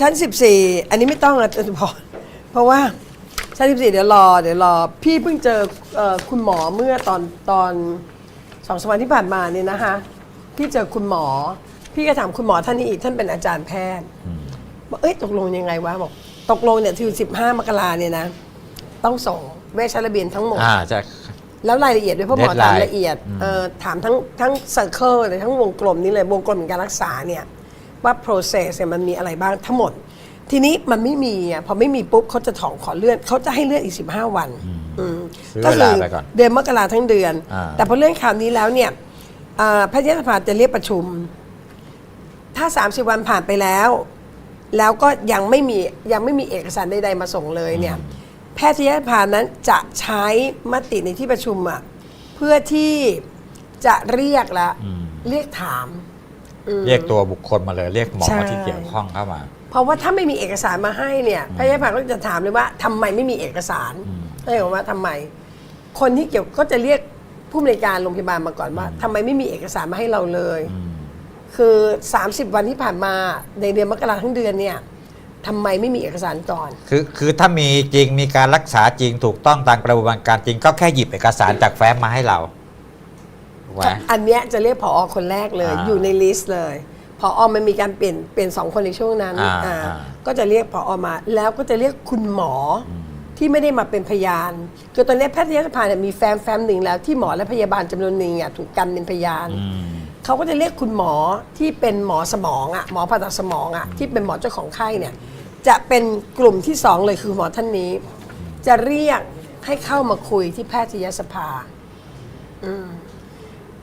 ชั้น 14 อันนี้ไม่ต้องอะอาจารย์พรเพราะว่าชั้น 14 เดี๋ยวรอเดี๋ยวรอ พี่เพิ่งเจอเอ่อคุณหมอเมื่อตอนตอนสองสามวันที่ผ่านมาเนี่ยนะคะพี่เจอคุณหมอ พี่ก็ถามคุณหมอท่านนี้อีกท่านเป็นอาจารย์แพทย์บอกเอ้ยตกลงยังไงวะบอกตกลงเนี่ยคือ15 มกราเนี่ยนะ ต้องส่งเวชระเบียนทั้งหมด อ่าจะ แล้วรายละเอียดด้วยเพราะหมอ Deadline ถามละเอียดอืมเอ่อถามทั้งทั้ง circle เลยทั้งวงกลมนี้เลยวงกลมของการรักษาเนี่ย ว่า process เนี่ยมันมีอะไรบ้างทั้งหมด ทีนี้มันไม่มีอะพอไม่มีปุ๊บเขาจะถอนขอเลื่อนเขาจะให้เลื่อนอีก 15 วันอืมซื้อก็เวลาไปก่อนเดือนมกราทั้งเดือน อ่า แต่พอเลื่อนคราวนี้แล้วเนี่ยอ่าแพทยสภาจะเรียกประชุม ถ้า 30 วันผ่านไปแล้ว แล้วก็ยังไม่มียังไม่มีเอกสารใดๆมาส่งเลยเนี่ย แพทยสภานั้นจะใช้มติในที่ประชุมอะเพื่อที่จะเรียกละอืมเรียกถาม เรียกตัวบุคคลมาเลยเรียกหมอใช่ ที่เกี่ยวข้องเข้ามา เพราะว่าถ้าไม่มีเอกสารมาให้เนี่ยแพทยสภาก็จะถามเลยว่าทำไมไม่มีเอกสารให้บอกว่าทำไม คนที่เกี่ยวก็จะเรียกผู้อำนวยการโรงพยาบาลมาก่อนว่าทำไมไม่มีเอกสารมาให้เราเลยคือ 30 วันที่ผ่านมาในเดือนมกราทั้งเดือนเนี่ยทำไมไม่มีเอกสารก่อน คือคือถ้ามีจริงมีการรักษาจริงถูกต้องตามกระบวนการจริง ก็แค่หยิบเอกสารจากแฟ้มมาให้เรา ถูกไหมอันเนี้ยจะเรียกผอคนแรกเลยอ่าอยู่ในลิสต์เลยผอมันมีการเปลี่ยนเปลี่ยนสองคนในช่วงนั้นอ่าอ่าอ่าก็จะเรียกผอมา แล้วก็จะเรียกคุณหมออที่ไม่ได้มาเป็นพยานคือตอนนี้แพทยสภาเนี่ยมีแฟ้มแฟ้มหนึ่งแล้วที่หมอและพยาบาลจำนวนหนึ่งอะถูกกันเป็นพยานอืมเขาก็จะเรียกคุณหมอที่เป็นหมอสมองอะหมอผ่าตัดสมองอะที่เป็นหมอเจ้าของไข้เนี่ยจะเป็นกลุ่มที่สองเลยคือหมอท่านนี้ จะเรียกให้เข้ามาคุยที่แพทยสภา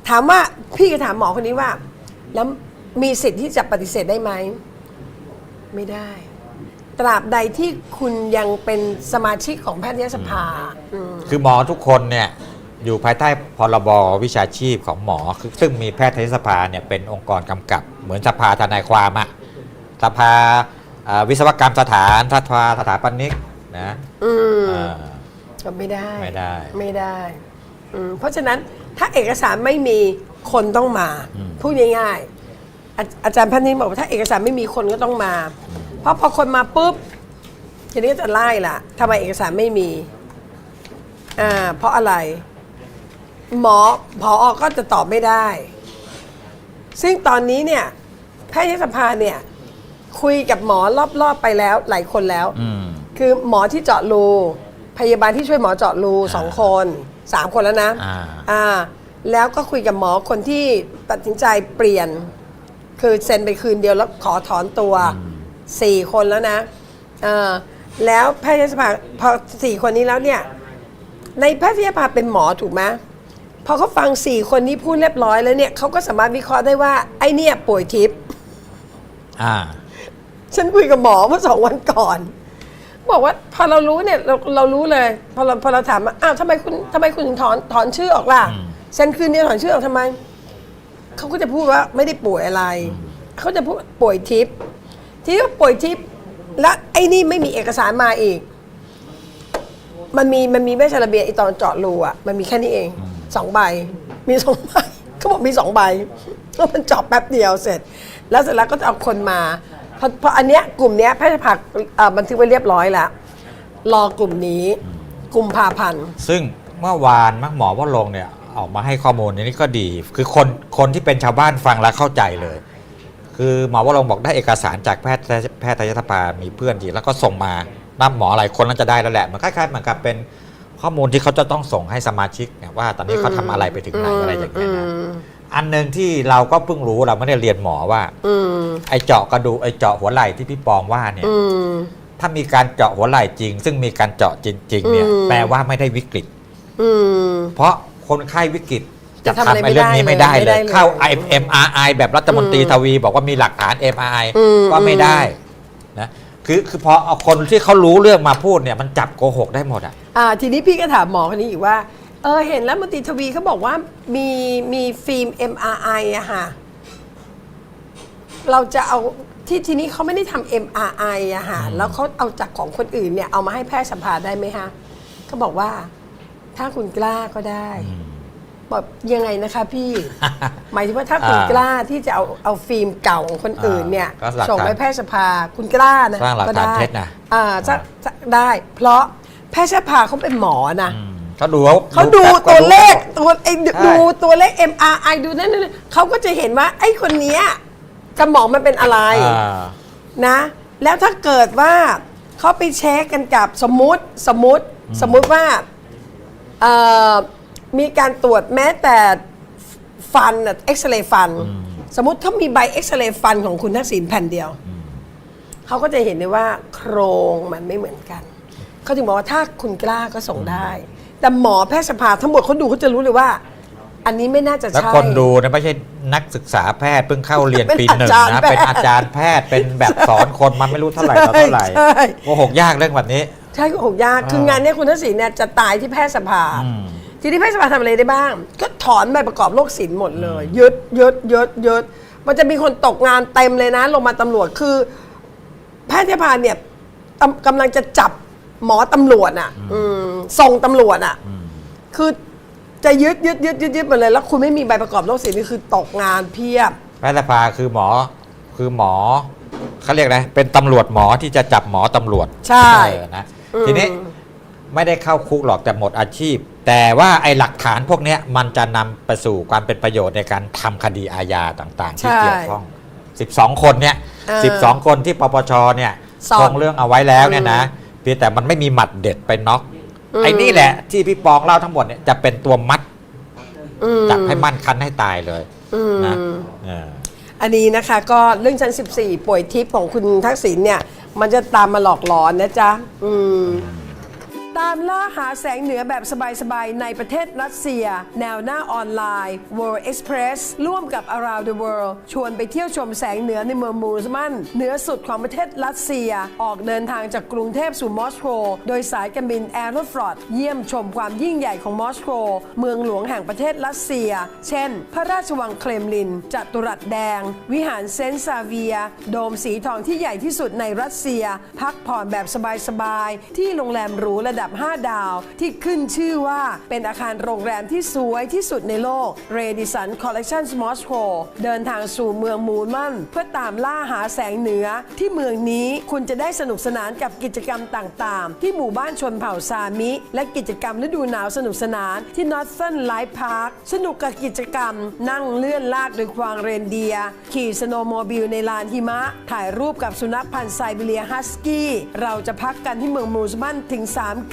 ถามว่าพี่ก็ถามหมอคนนี้ว่า แล้วมีสิทธิ์ที่จะปฏิเสธได้ไหม ไม่ได้ ตราบใดที่คุณยังเป็นสมาชิกของแพทยสภาอืม คือหมอทุกคนเนี่ยอยู่ภายใต้พรบวิชาชีพของหมอคือซึ่งมีแพทยสภาเนี่ยเป็นองค์กรกำกับ เหมือนสภาทนายความอะสภาเอ่อวิศวกรรมสถานสภาสถาปนิกนะอืมอ่าก็ไม่ได้ ไม่ได้ ไม่ได้อืมเพราะฉะนั้น ถ้าเอกสารไม่มีคนต้องมา พูดง่ายๆอาอาจารย์พันธ์นิบอกว่าถ้าเอกสารไม่มีคนก็ต้องมา เพราะพอคนมาปุ๊บทีนี้ก็จะไล่ละทำไมเอกสารไม่มีอ่าเพราะอะไร หมอพออก็จะตอบไม่ได้ ซึ่งตอนนี้เนี่ยแพทยสภาเนี่ยคุยกับหมอรอบๆไปแล้วหลายคนแล้ว อืม คือหมอที่เจาะรู พยาบาลที่ช่วยหมอเจาะรูสองคน สามคนแล้วนะอ่า อ่าแล้วก็คุยกับหมอคนที่ตัดสินใจเปลี่ยน คือเซ็นไปคืนเดียวแล้วขอถอนตัวสี่คนแล้วนะอ่าแล้วแพทยสภาพอสี่คนนี้แล้วเนี่ย ในแพทยสภาเป็นหมอถูกไหมพอเขาฟังสี่คนนี้พูดเรียบร้อยแล้วเนี่ยเขาก็สามารถวิเคราะห์ได้ว่า ไอ้เนี่ยป่วยทิพย์อ่า ฉันคุยกับหมอเมื่อสองวันก่อน บอกว่าพอเรารู้เนี่ยเราเรารู้เลย พอเราพอเราถามว่าอ้าวทำไมคุณทำไมคุณถึงถอนถอนชื่อออกล่ะอืมเซ็นคืนเดียวถอนชื่อออกทำไมเขาก็จะพูดว่าไม่ได้ป่วยอะไร เขาจะพูดป่วยทิพย์ที่ว่าป่วยทิพย์และไอ้นี่ไม่มีเอกสารมาอีก มันมีมันมีเวชระเบียนไอตอนเจาะรูอะมันมีแค่นี้เองสองใบ มีสองใบเขาบอกมีสองใบแล้วมันเจาะแป๊บเดียวเสร็จ แล้วเสร็จแล้วก็จะเอาคนมาเพ ราะเพราะอันเนี้ยกลุ่มเนี้ยแพทย์ผักเอ่อบันทึกไว้เรียบร้อยแล้วรอกลุ่มนี้กลุ่มพาพันธ์ ซึ่งเมื่อวานมักหมอว่าลงค์เนี่ยออกมาให้ข้อมูลนี้ก็ดี คือคนคนที่เป็นชาวบ้านฟังแล้วเข้าใจเลย คือหมอว่าลงค์บอกได้เอกสารจากแพทย์แพทยสภามีเพื่อนทีแล้วก็ส่งมานับหมอหลายคนน่าจะได้แล้วแหละมันคล้ายๆเหมือนกับเป็นข้อมูลที่เขาจะต้องส่งให้สมาชิกเนี่ยว่าตอนนี้เขาทำอะไรไปถึงไหนอะไรอย่างเงี้ยนะอั นหนึ่งที่เราก็เพิ่งรู้เราไม่ได้เรียนหมอว่าอืมไอเจาะกระดูกไอเจาะหัวไหล่ที่พี่ปองว่าเนี่ยอืมถ้ามีการเจาะหัวไหล่จริง ซึ่งมีการเจาะจริง ๆ เนี่ยอืมแปลว่าไม่ได้วิกฤตอืมเพราะคนไข้วิกฤตจะจะทำอะไรทำไอ้เรื่องนี้ไม่ไม่ได้ได้เลยเลยไม่ได้เลย เข้า MRI แบบรัฐมนตรีทวี บอกว่ามีหลักฐาน MRI อืมก็ไม่ได้นะคือคือพอเอาคนที่เขารู้เรื่องมาพูดเนี่ยมันจับโกหกได้หมดอะอ่าทีนี้พี่ก็ถามหมอคนนี้อีกว่า เออเห็นแล้วมนตรีทวีเขาบอกว่ามีมีฟิล์ม MRI อะค่ะ เราจะเอาที่ทีนี้เขาไม่ได้ทำ MRI อะค่ะแล้วเขาเอาจากของคนอื่นเนี่ยเอามาให้แพทย์สัมภาษณ์ได้ไหมคะเขาบอกว่า ถ้าคุณกล้าก็ได้แบบยังไงนะคะพี่ หมายถึงว่าถ้าคุณอ่ากล้าที่จะเอาเอาฟิล์มเก่าของคนอื่นเนี่ย ก็หลักฐานส่งไปแพทยสภาคุณกล้านะสร้างหลักฐานได้เท็จนะ อ่าจะจะได้ เพราะแพทยสภาเขาเป็นหมอนะ อืม เขาดูเขาดูแป๊บก็ตัวรู้ เลขตัวไอ้ดูใช่ ดูตัวเลข MRI ดูนั่นนนเขาก็จะเห็นว่าไอ้คนเนี้ยสมองมันเป็นอะไร อ่า นะ แล้วถ้าเกิดว่าเขาไปเช็คกันกับสมมติสมมติสมมุติว่าเอ่อมีการตรวจแม้แต่ฟันเอ็กซเรย์ฟัน สมมติเขามีใบเอ็กซเรย์ฟันของคุณทักษิณแผ่นเดียว เขาก็จะเห็นได้ว่าโครงมันไม่เหมือนกัน เขาถึงบอกว่าถ้าคุณกล้าก็ส่งได้ แต่หมอแพทยสภาทั้งหมดเขาดูเขาจะรู้เลยว่า อันนี้ไม่น่าจะแล้วใช่ คนดูเนี่ยไม่ใช่นักศึกษาแพทย์เพิ่งเข้าเรียนเป็นปีหนึ่งอาจารย์นะแพทย์เป็นอาจารย์แพทย์เป็นแบบสอนคนมันไม่รู้เท่าไหร่ต่อเท่าไหร่ใช่โกหกยากเรื่องแบบนี้ ใช่ก็หกยากคืองานเนี้ยคุณทักษิณเนี่ยจะตายที่แพทยสภา อืม ทีนี้แพทยสภาทำอะไรได้บ้าง ก็ถอนใบประกอบโรคศิลป์หมดเลยยึดยึดยึดยึดมันจะมีคนตกงานเต็มเลยนะ ลงมาตำรวจคือ แพทยสภาเนี่ยตำกำลังจะจับ หมอตำรวจอะ อืมส่งตำรวจอะคือจะยึดยึดยึดยึดยึดหมดเลย แล้วคุณไม่มีใบประกอบโรคศิลป์นี่คือตกงานเพียบแพทยสภาคือหมอคือหมอเขาเรียกอะไรเป็นตำรวจหมอที่จะจับหมอตำรวจใช่เออนะทีนี้ไม่ได้เข้าคุกหรอกแต่หมดอาชีพ แต่ว่าไอ้หลักฐานพวกเนี้ยมันจะนำไปสู่ความเป็นประโยชน์ในการทำคดีอาญาต่างๆ ที่ใช่เกี่ยวข้อง 12 คนเนี่ยเออ12 คนที่ปปชเนี่ยสอบลงเรื่องเอาไว้แล้วเนี่ยนะ เพียงแต่มันไม่มีหมัดเด็ดไปน็อกไอ้นี่แหละ ที่พี่ปองเล่าทั้งหมดเนี่ยจะเป็นตัวมัดอืมจับให้มั่นคันให้ตายเลยอืม นะเออ อันนี้นะคะก็เรื่องชั้น 14 ป่วยทิพย์ของคุณทักษิณเนี่ย มันจะตามมาหลอกหลอนนะจ๊ะ อืม ตามล่าหาแสงเหนือแบบสบายๆ ในประเทศรัสเซีย แนวหน้าออนไลน์ World Express ร่วมกับ Around the World ชวนไปเที่ยวชมแสงเหนือในเมืองมูสมันเหนือสุดของประเทศรัสเซีย ออกเดินทางจากกรุงเทพสู่มอสโก โดยสายการบินแอโรฟลอตเยี่ยมชมความยิ่งใหญ่ของมอสโก เมืองหลวงแห่งประเทศรัสเซีย เช่น พระราชวังเครมลิน จัตุรัสแดง วิหารเซนซาเวีย โดมสีทองที่ใหญ่ที่สุดในรัสเซีย พักผ่อนแบบสบายๆ ที่โรงแรมหรูระดับ5 ดาวที่ขึ้นชื่อว่าเป็นอาคารโรงแรมที่สวยที่สุดในโลก r a d i s o n Collection Moscow เดินทางสู่เมืองมูลมัน เพื่อตามล่าหาแสงเหนือ ที่เมืองนี้คุณจะได้สนุกสนานกับกิจกรรมต่างๆ ที่หมู่บ้านชนเผ่าซามิ และกิจกรรมฤดูหนาวสนุกสนานที่ Northern Light Park สนุกกับกิจกรรม นั่งเลื่อนลากโดยควางเรนเดีย ขี่สโนโมบิลในลานหิมะ ถ่ายรูปกับสุนัขพันธุ์ไซบีเรียฮัสกี้ เราจะพักกันที่เมืองมูสมันถึง 3